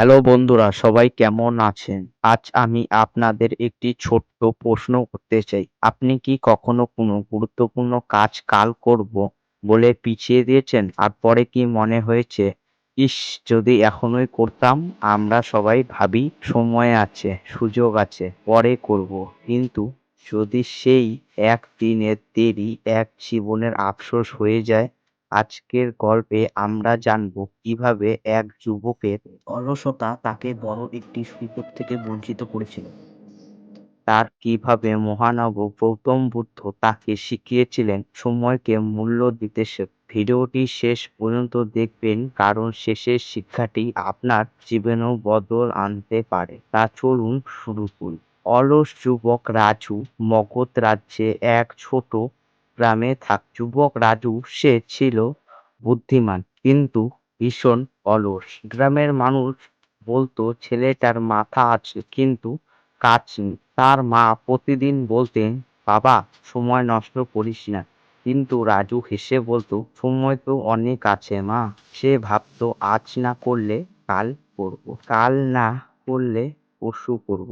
Hello বন্ধুরা, সবাই কেমন আছেন? আজ আমি আপনাদের একটি ছোট্ট প্রশ্ন করতে চাই। আপনি কি কখনো কোনো গুরুত্বপূর্ণ কাজ কাল করব বলে পিছিয়ে দিয়েছেন? আর পরে কি মনে হয়েছে, ইস, যদি এখনই করতাম, আমরা সবাই ভাবি সময় আছে, সুযোগ আছে, পরে করব। কিন্তু যদি সেই এক দিনের দেরি, এক জীবনের আফসোস হয়ে যায় আজকের গল্পে আমরা জানব কীভাবে এক যুবকের অলসতা তাকে বড় একটি সুযোগ থেকে বঞ্চিত করেছিল। তার কীভাবে মহানব গৌতম বুদ্ধ তাকে শিখিয়েছিলেন সময়কে মূল্য দিতে ভিডিওটি শেষ পর্যন্ত দেখবেন কারণ শেষের শিক্ষাটি আপনার জীবনেও বদল আনতে পারে। তা চলুন শুরু করি। অলস যুবক রাজু মগধ রাজ্যে এক ছোট গ্রামে থাক, যুবক রাজু, সে ছিল বুদ্ধিমান কিন্তু ভীষণ অলস। গ্রামের মানুষ বলতো, ছেলেটার মাথা আছে কিন্তু কাজ নেই। তার মা প্রতিদিন বলতেন, বাবা, সময় নষ্ট করিস না। কিন্তু রাজু হেসে বলতো, সময় তো অনেক আছে মা। সে ভাবতো, আজ না করলে কাল করব, কাল না করলে পরশু করব।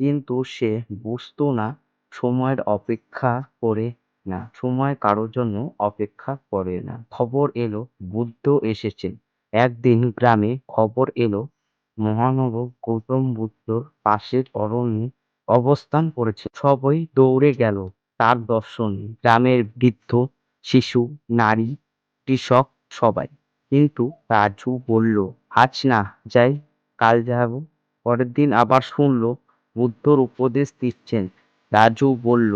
কিন্তু সে বুঝতো না, সময়ের অপেক্ষা করে না, সময় কারোর জন্য অপেক্ষা করে না। খবর এলো, বুদ্ধ এসেছেন। একদিন গ্রামে খবর এলো মহানব গৌতম বুদ্ধর পাশের অরণ্যে অবস্থান করেছে। সবাই দৌড়ে গেল তার দর্শনে। গ্রামের বৃদ্ধ, শিশু, নারী, কৃষক সবাই। কিন্তু রাজু বলল, আজ না, যাই, কাল যাব। পরের দিন আবার শুনল, বুদ্ধর উপদেশ দিচ্ছেন। রাজু বলল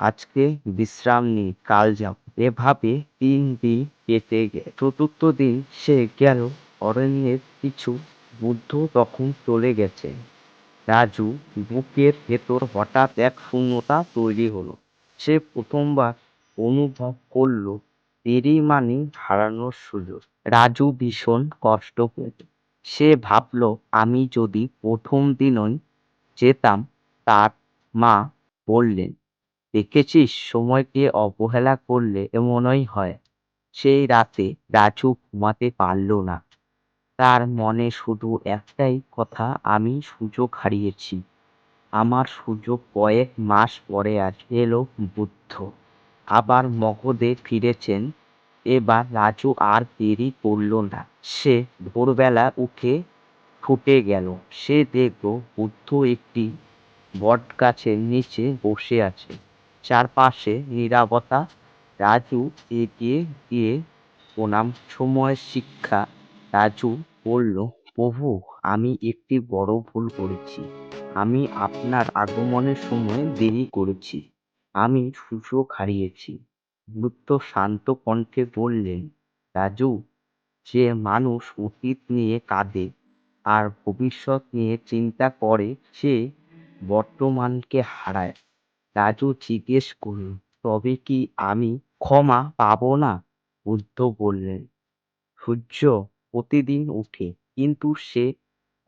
আজকে বিশ্রাম নিই কাল যাব এভাবে তিন দিন কেটে গে চতুর্থ দিন সে গেল, অরণ্যের কিছু বুদ্ধ তখন চলে গেছে। রাজু বুকের ভেতর হঠাৎ এক শূন্যতা তৈরি হলো। সে প্রথমবার অনুভব করল দেরি মানে হারানোর সুযোগ। রাজু ভীষণ কষ্ট পেল সে ভাবল, আমি যদি প্রথম দিনই যেতাম, তার মা বললেন দেখেছিস? সময়কে অবহেলা করলে এমনই হয়। সেই রাতে রাজু ঘুমাতে পারল না। তার মনে শুধু একটাই কথা, আমি সুযোগ হারিয়েছি। আমার সুযোগ কয়েক মাস পরে আজ এলো বুদ্ধ। আবার মগধে ফিরেছেন। এবার রাজু আর দেরি করল না। সে ভোরবেলা উঠে ফুটে গেল। সে দেখল বুদ্ধ একটি বট গাছের নিচে বসে আছে। চারপাশে নীরবতা, রাজু এগিয়ে গিয়ে প্রণাম। সময়, শিক্ষা। রাজু বলল, প্রভু, আমি একটি বড় ভুল করেছি। আমি আপনার আগমনের সময় দেরি করেছি। আমি সুযোগ হারিয়েছি। বুদ্ধ শান্ত কণ্ঠে বললেন, রাজু, যে মানুষ অতীত নিয়ে কাঁদে আর ভবিষ্যৎ নিয়ে চিন্তা করে, সে বর্তমানকে হারায়। রাজু জিজ্ঞেস করল, তবে কি আমি ক্ষমা পাবো না? বুদ্ধ বললেন, সূর্য প্রতিদিন উঠে কিন্তু সে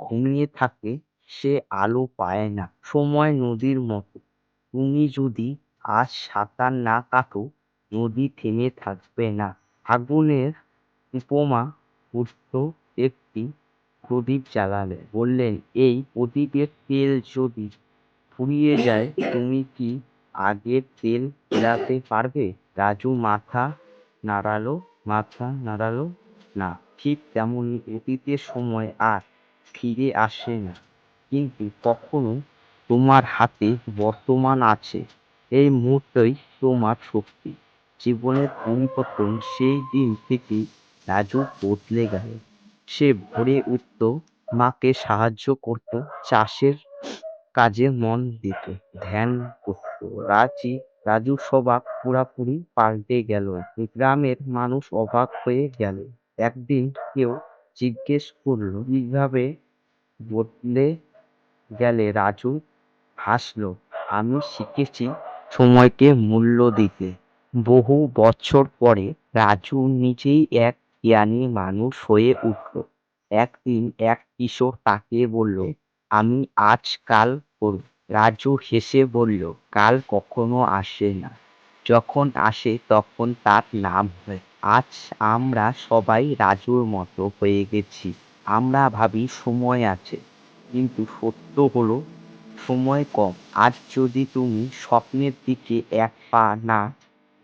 ঘুমিয়ে থাকে, সে আলো পায় না। সময় নদীর মতো। তুমি যদি আজ সাঁতার না কাটো, নদী থেমে থাকবে না। আগুনের উপমা বুদ্ধ একটি প্রদীপ জ্বালালে বললেন, এই প্রদীপের তেল যদি ফুরিয়ে যায়, তুমি কি আগের তেল ফেরাতে পারবে? রাজু মাথা নাড়ালো মাথা নাড়ালো, না, ঠিক তেমনই অতীতের সময় আর ফিরে আসে না। কিন্তু কখনো তোমার হাতে বর্তমান আছে। এই মুহূর্তেই তোমার শক্তি। জীবনের পরিবর্তন সেই দিন থেকে রাজু বদলে গেল। সে ভরে উঠত, মাকে সাহায্য করত, চাষের কাজে মন দিত। ধ্যান করত। রাজি রাজু স্বভাব পুরাপুরি পাল্টে গেল। গ্রামের মানুষ অবাক হয়ে গেল। একদিন কেউ জিজ্ঞেস করল, কীভাবে বদলে গেলে রাজু? হাসলো, আমি শিখেছি সময়কে মূল্য দিতে। বহু বছর পরে রাজু নিজেই এক জ্ঞানী মানুষ হয়ে উঠল। একদিন এক কিশোর তাকে বলল আমি আজ কাল করব। রাজু হেসে বলল, কাল কখনো আসে না। যখন আসে তখন তার নাম হয়। আজ আমরা সবাই রাজুর মতো হয়ে গেছি। আমরা ভাবি সময় আছে, কিন্তু সত্য হলো সময় কম। আজ যদি তুমি স্বপ্নের দিকে এক পা না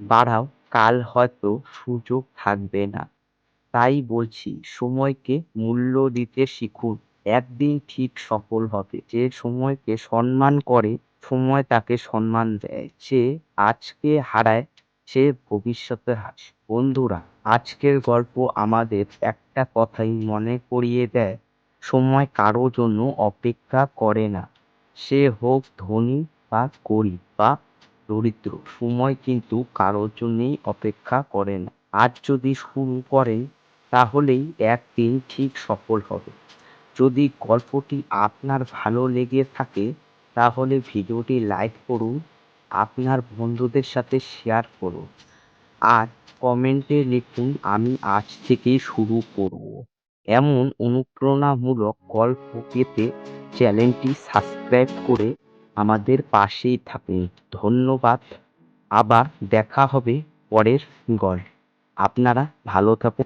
বাড়াও, কাল হয়তো সুযোগ থাকবে না। তাই বলছি, সময়কে মূল্য দিতে শিখুন। একদিন ঠিক সফল হবে। যে সময়কে সম্মান করে, সময় তাকে সম্মান দেয়। যে আজকে হারায়, সে ভবিষ্যতে হাস। বন্ধুরা, আজকের গল্প আমাদের একটা কথাই মনে করিয়ে দেয়। সময় কারও জন্য অপেক্ষা করে না। সে হোক ধনী বা গরিব বা দরিদ্র, সময় কিন্তু কারোর জন্যই অপেক্ষা করে না। আজ যদি শুরু করেন, তাহলেই একদিন ঠিক সফল হবে। যদি গল্পটি আপনার ভালো লেগে থাকে, তাহলে ভিডিওটি লাইক করুন, আপনার বন্ধুদের সাথে শেয়ার করুন, আর কমেন্টে লিখুন, আমি আজ থেকেই শুরু করব। এমন অনুপ্রেরণামূলক গল্প পেতে চ্যানেলটি সাবস্ক্রাইব করে আমাদের পাশেই থাকুন। ধন্যবাদ। আবার দেখা হবে পরের গল্প। আপনারা ভালো থাকুন।